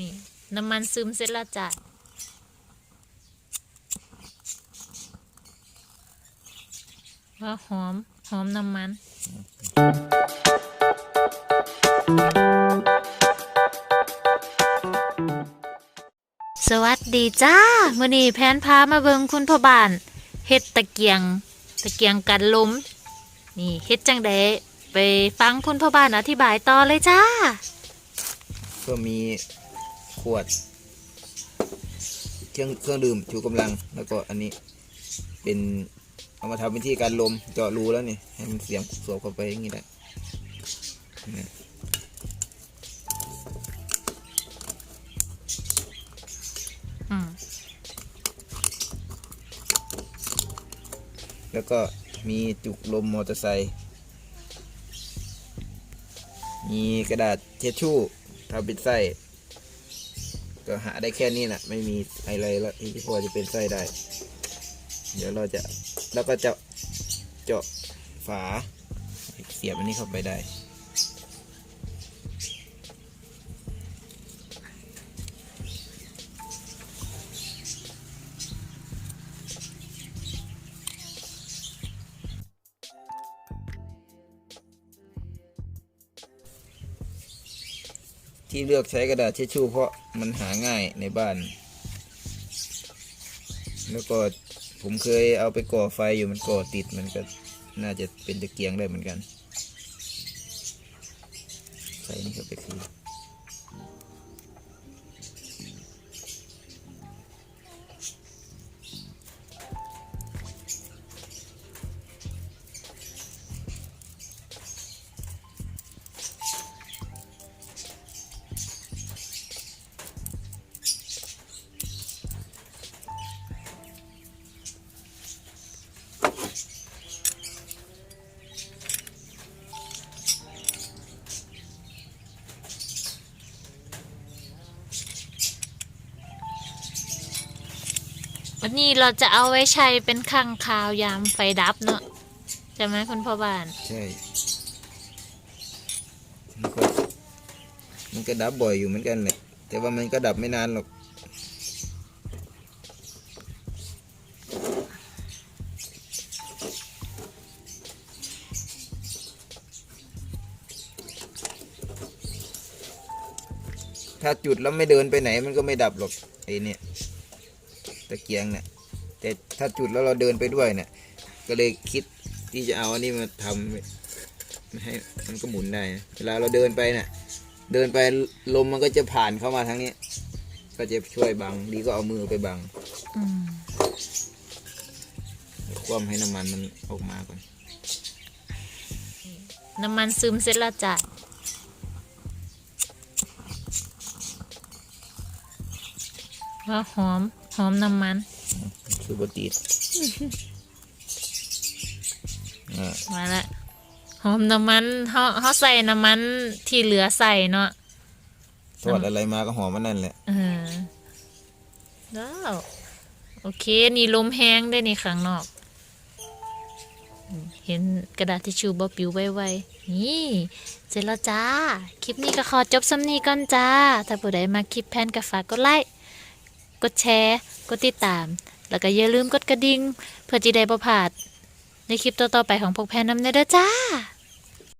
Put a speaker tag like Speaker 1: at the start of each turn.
Speaker 1: นี่น้ำมันซึมเสร็จแล้วจ้ะว่าหอม หอมน้ำมัน สวัสดีจ้ามื่อนี้แพนพามาเบิงคุณพ่อบ้านเฮ็ดตะเกียง ตะเกียงกันลมนี่เฮ็ดจังไดไปฟังคุณพ่อบ้านอธิบายต่อเลยจ้า
Speaker 2: ก็มี ขวด เครื่องเครื่องดื่มชูกำลังแล้วก็อันนี้เป็นเอามาทำวิธีการลมเจาะรูแล้วนี่ให้มันเสียงสวมเข้าไปอย่างนี้ได้นี่
Speaker 1: อืม
Speaker 2: แล้วก็มีจุกลมมอเตอร์ไซค์ มีกระดาษเช็ดชู่ทำเป็นไส้ ก็หาได้แค่นี้แหละไม่มีอะไรแล้วที่พอจะเป็นไส้ได้ เดี๋ยวเราจะแล้วก็จะเจาะฝาเสียบอันนี้เข้าไปได้ ที่เลือกใช้กระดาษเช็ดชู่เพราะมันหาง่ายในบ้าน แล้วก็ผมเคยเอาไปก่อไฟอยู่มันก่อติดมันก็น่าจะเป็นตะเกียงได้เหมือนกัน ใส่นี่เข้าไปคือ
Speaker 1: วันนี้เราจะเอาไว้ใช้เป็นข้างคาวยามไฟดับเนาะใช่ไหมคุณพ่อบ้าน
Speaker 2: ใช่ มันก็มันก็ดับบ่อยอยู่เหมือนกันแหละแต่ว่ามันก็ดับไม่นานหรอก ถ้าจุดแล้วไม่เดินไปไหนมันก็ไม่ดับหรอกไอ้เนี่ย ตะเกียงเนี่ยแต่ถ้าจุดแล้วเราเดินไปด้วยเนี่ย ก็เลยคิดที่จะเอาอันนี้มาทำไม่ให้มันก็หมุนได้นะเวลาเราเดินไปเนี่ยเดินไปลมมันก็จะผ่านเข้ามาทางนี้ ก็จะช่วยบังดีก็เอามือไปบังคว่ำให้น้ำมันมันออกมาก่อน
Speaker 1: น้ำมันซึมเสร็จแล้วจ้ะว่าหอม หอมน้ำมัน
Speaker 2: คือบติดอ่า
Speaker 1: มาละหอมน้ำมันเขาเขาใส่น้ำมันที่เหลือใส่เนาะ
Speaker 2: ทอดอะไรมาก็หอมมันนั่นแหละ
Speaker 1: เออแล้วโอเค นี่ลมแห้งได้นี่ข้างนอกอืมเห็นกระดาษทิชชู่บ่ปิวไวๆนี่ เสร็จแล้วจ้า คลิปนี้ก็ขอจบซ้ำนี้ก่อนจ้า ถ้าผู้ใดมาคลิปแพนก็ฝากกดไลค์ กดแชร์ กดติดตาม แล้วก็อย่าลืมกดกระดิ่งเพื่อจะได้ประพลาด ในคลิปต่อๆไปของพวกแพนน้ำเนเด้อจ้า